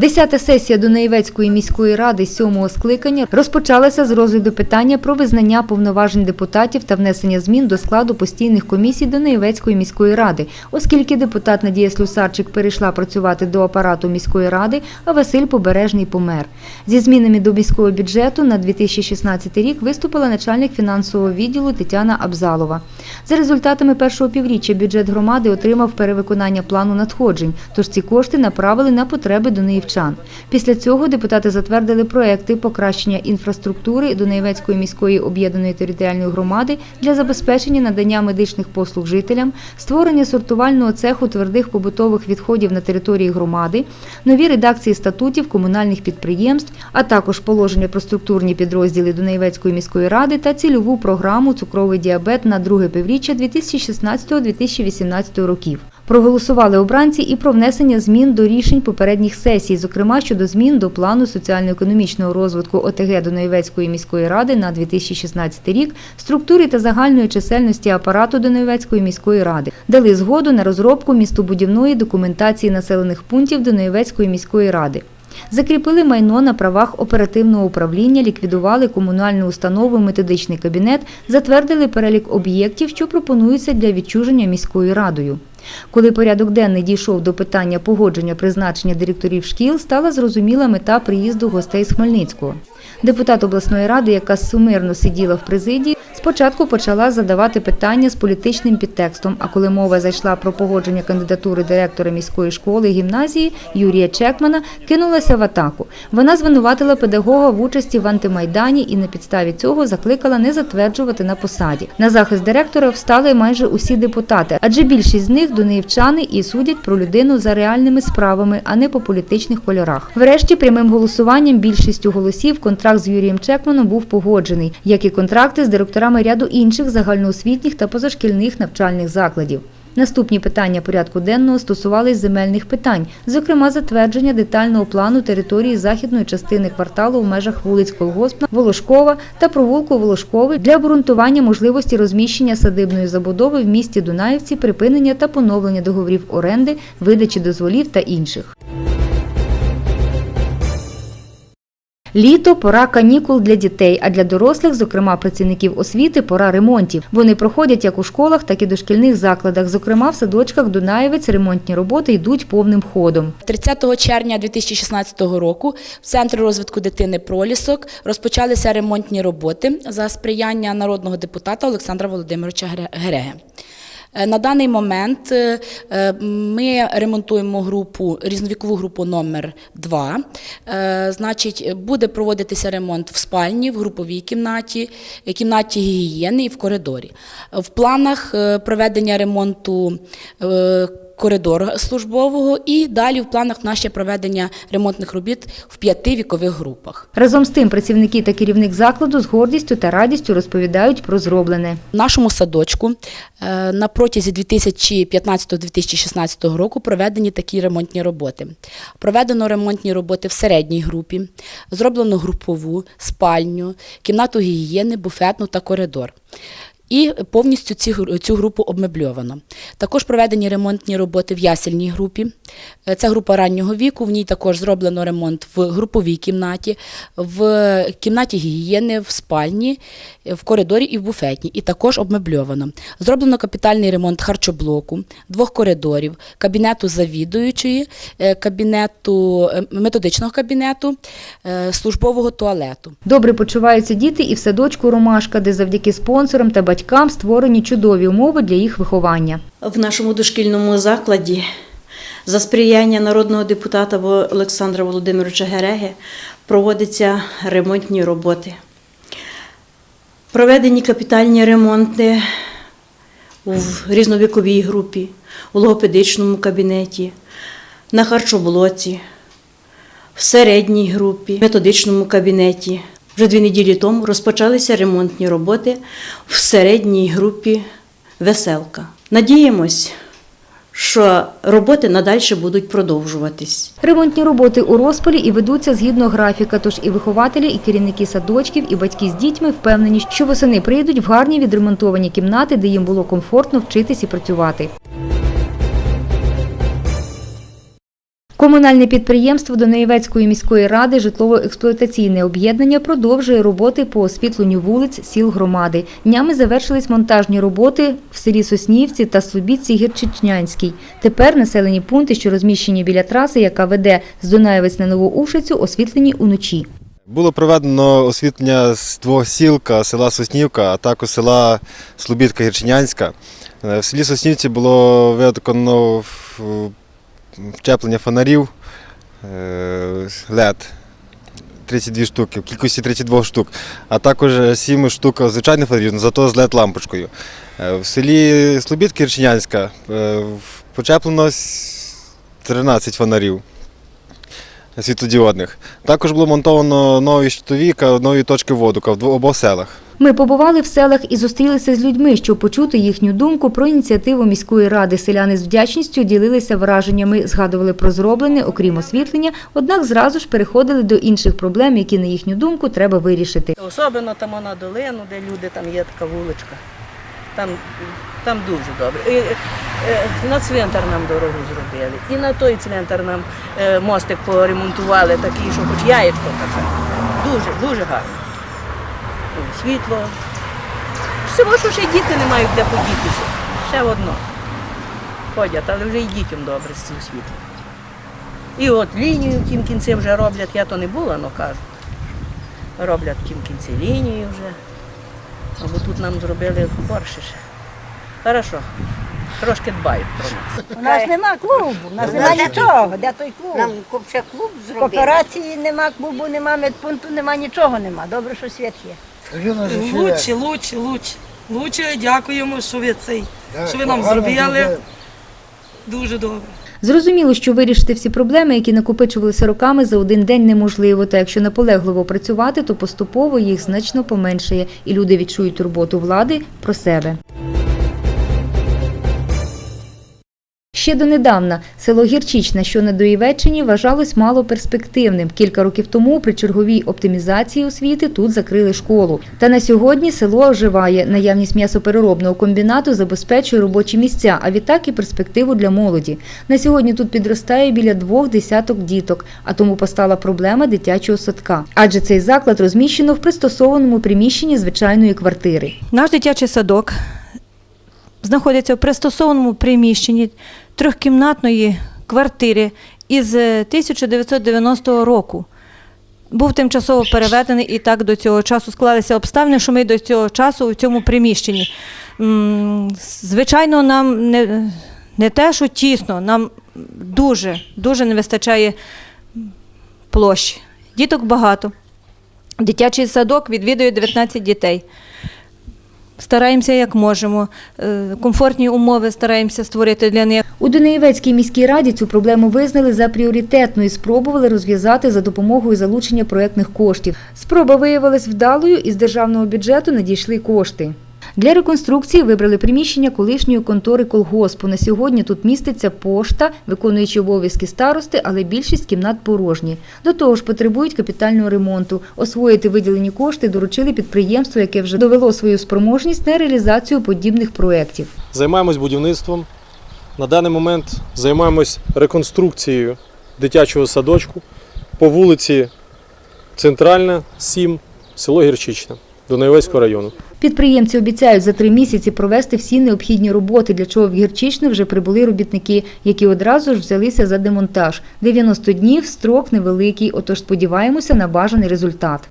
Десята сесія Дунаєвецької міської ради сьомого скликання розпочалася з розгляду питання про визнання повноважень депутатів та внесення змін до складу постійних комісій Дунаєвецької міської ради, оскільки депутат Надія Слюсарчик перейшла працювати до апарату міської ради, а Василь Побережний помер. Зі змінами до міського бюджету на 2016 рік виступила начальник фінансового відділу Тетяна Абзалова. За результатами першого півріччя бюджет громади отримав перевиконання плану надходжень, тож ці кошти направили на потреби дунаївчан. Після цього депутати затвердили проекти покращення інфраструктури Дунаєвецької міської об'єднаної територіальної громади для забезпечення надання медичних послуг жителям, створення сортувального цеху твердих побутових відходів на території громади, нові редакції статутів комунальних підприємств, а також положення про структурні підрозділи Дунаєвецької міської ради та цільову програму цукровий діабет на друге півріччя 2016-2018 років. Проголосували обранці і про внесення змін до рішень попередніх сесій, зокрема щодо змін до плану соціально-економічного розвитку ОТГ Дунаєвецької міської ради на 2016 рік, структури та загальної чисельності апарату Дунаєвецької міської ради. Дали згоду на розробку містобудівної документації населених пунктів Дунаєвецької міської ради. Закріпили майно на правах оперативного управління, ліквідували комунальну установу методичний кабінет, затвердили перелік об'єктів, що пропонуються для відчуження міською радою. Коли порядок денний дійшов до питання погодження призначення директорів шкіл, стала зрозуміла мета приїзду гостей з Хмельницького. Депутат обласної ради, яка сумирно сиділа в президії, спочатку почала задавати питання з політичним підтекстом. А коли мова зайшла про погодження кандидатури директора міської школи і гімназії Юрія Чекмана, кинулася в атаку. Вона звинуватила педагога в участі в антимайдані і на підставі цього закликала не затверджувати на посаді. На захист директора встали майже усі депутати, адже більшість з них дунаївчани і судять про людину за реальними справами, а не по політичних кольорах. Врешті прямим голосуванням більшістю голосів контракт з Юрієм Чекманом був погоджений, як і контракти з директорами ряду інших загальноосвітніх та позашкільних навчальних закладів. Наступні питання порядку денного стосувались земельних питань, зокрема затвердження детального плану території західної частини кварталу в межах вулиць Колгоспна, Волошкова та провулку Волошковий для обґрунтування можливості розміщення садибної забудови в місті Дунаївці, припинення та поновлення договорів оренди, видачі дозволів та інших. Літо пора канікул для дітей, а для дорослих, зокрема працівників освіти, пора ремонтів. Вони проходять як у школах, так і дошкільних закладах. Зокрема, в садочках Дунаєвець ремонтні роботи йдуть повним ходом. 30 червня 2016 року в Центрі розвитку дитини Пролісок розпочалися ремонтні роботи за сприяння народного депутата Олександра Володимировича Гереги. Е, На даний момент е, е, ми ремонтуємо групу різновікову групу номер 2. Значить, буде проводитися ремонт в спальні, в груповій кімнаті, кімнаті гігієни і в коридорі. В планах проведення ремонту коридору службового і далі в планах наше проведення ремонтних робіт в п'яти вікових групах. Разом з тим, працівники та керівник закладу з гордістю та радістю розповідають про зроблене. В нашому садочку е, на протязі 2015-2016 року проведені такі ремонтні роботи. Проведено ремонтні роботи в середній групі, зроблено групову, спальню, кімнату гігієни, буфетну та коридор. І повністю ці, цю групу обмебльовано. Також проведені ремонтні роботи в ясельній групі. Це група раннього віку. В ній також зроблено ремонт в груповій кімнаті, в кімнаті гігієни, в спальні, е, в коридорі і в буфетній. І також обмебльовано. Зроблено капітальний ремонт харчоблоку, двох коридорів, кабінету завідуючої, е, кабінету е, методичного кабінету, службового туалету. Добре почуваються діти і в садочку Ромашка, де завдяки спонсорам та батькам створені чудові умови для їх виховання. В нашому дошкільному закладі за сприяння народного депутата Олександра Володимировича Гереги проводяться ремонтні роботи. Проведені капітальні ремонти в різновіковій групі, у логопедичному кабінеті, на харчоблоці, в середній групі, методичному кабінеті. Вже дві неділі тому розпочалися ремонтні роботи в середній групі веселка. Надіємось, що роботи надалі будуть продовжуватись. Ремонтні роботи у розпалі і ведуться згідно графіка, тож і вихователі, і керівники садочків, і батьки з дітьми впевнені, що восени прийдуть в гарні відремонтовані кімнати, де їм було комфортно вчитись і працювати. Комунальне підприємство Донаєвецької міської ради житлово-експлуатаційне об'єднання продовжує роботи по освітленню вулиць сіл громади. Днями завершились монтажні роботи в селі Соснівці та Слобідці Гірчичнянській. Тепер населені пункти, що розміщені біля траси, яка веде з Донаєвець на Нову Ушицю, освітлені уночі. Було проведено освітлення з двох сілка, села Соснівка, а також села Слобідка Гірчинянська. Е, В селі Соснівці було виконано вчеплення фонарів е, LED 32 штуки, в кількості 32 штук, а також 7 штук звичайних фонарів, зато з LED лампочкою. Е, В селі Слобідка Гірчинянська е, почеплено 13 фонарів світлодіодних. Також було монтовано нові щитові нові точки водука в обох селах. Ми побували в селах і зустрілися з людьми, щоб почути їхню думку про ініціативу міської ради. Селяни з вдячністю ділилися враженнями, згадували про зроблене, окрім освітлення, однак зразу ж переходили до інших проблем, які, на їхню думку, треба вирішити. Особливо там на долину, де люди, там є така вуличка. Там, там дуже добре. І, е, на цвинтар нам дорогу зробили. І на той цвинтар нам е, мостик поремонтували, такий, що хоч яєчко таке. Дуже, дуже гарно. Світло. Всього, що ще й діти не мають де подітися. Ще одно. Ходять, але вже і дітям добре з цим світлом. І от лінію в тім кінці вже роблять, я то не була, але кажуть роблять в тім кінці лінію вже. Або тут нам зробили борщ ще. Хорошо. Трошки дбають про нас. У нас нема клубу, у нас нема нічого. Де той клуб? Нам ще клуб зробили. Кооперації нема, клубу нема, медпункту нема, нічого нема. Добре, що світ є. Лучше, лучше, лучше. Лучше дякуємо, що ви цей, що ви нам зробили. Дуже добре. Зрозуміло, що вирішити всі проблеми, які накопичувалися роками, за один день неможливо. Та якщо наполегливо працювати, то поступово їх значно поменшає, і люди відчують турботу влади про себе. Ще донедавна село Гірчичне, що на Доївеччині, вважалось малоперспективним. Кілька років тому при черговій оптимізації освіти тут закрили школу. Та на сьогодні село оживає. Наявність м'ясопереробного комбінату забезпечує робочі місця, а відтак і перспективу для молоді. На сьогодні тут підростає біля двох десяток діток, а тому постала проблема дитячого садка. Адже цей заклад розміщено в пристосованому приміщенні звичайної квартири. Наш дитячий садок знаходиться в пристосованому приміщенні трьохкімнатної квартири із е, 1990 року. Був тимчасово переведений і так до цього часу склалися обставини, що ми до цього часу у цьому приміщенні. Звичайно, нам не, не те, що тісно, нам дуже, дуже не вистачає площі. Діток багато. Дитячий садок відвідує 19 дітей. Стараємося як можемо. Е, Комфортні умови стараємося створити для них. У Донеєвецькій міській раді цю проблему визнали за пріоритетну і спробували розв'язати за допомогою залучення проєктних коштів. Спроба виявилась вдалою і з державного бюджету надійшли кошти. Для реконструкції вибрали приміщення колишньої контори колгоспу. На сьогодні тут міститься пошта, виконуючи обов'язки старости, але більшість кімнат порожні. До того ж, потребують капітального ремонту. Освоїти виділені кошти доручили підприємству, яке вже довело свою спроможність на реалізацію подібних проєктів. займаємось будівництвом. На даний момент займаємось реконструкцією дитячого садочку по вулиці Центральна, 7, село Гірчичне, Донаєвецького району. Підприємці обіцяють за три місяці провести всі необхідні роботи, для чого в Гірчичне вже прибули робітники, які одразу ж взялися за демонтаж. 90 днів строк невеликий, отож сподіваємося на бажаний результат.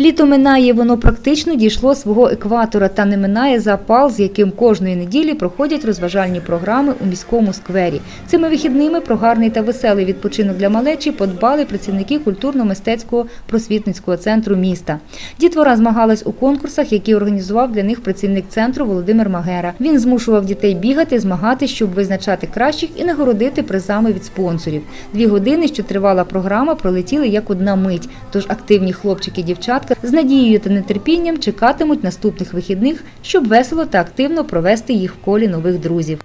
Літо минає, воно практично дійшло свого екватора та не минає запал, з яким кожної неділі проходять розважальні програми у міському сквері. Цими вихідними про гарний та веселий відпочинок для малечі подбали працівники культурно-мистецького просвітницького центру міста. Дітвора змагалась у конкурсах, які організував для них працівник центру Володимир Магера. Він змушував дітей бігати, змагати, щоб визначати кращих і нагородити призами від спонсорів. Дві години, що тривала програма, пролетіли як одна мить. Тож активні хлопчики і дівчатка з надією та нетерпінням чекатимуть наступних вихідних, щоб весело та активно провести їх в колі нових друзів.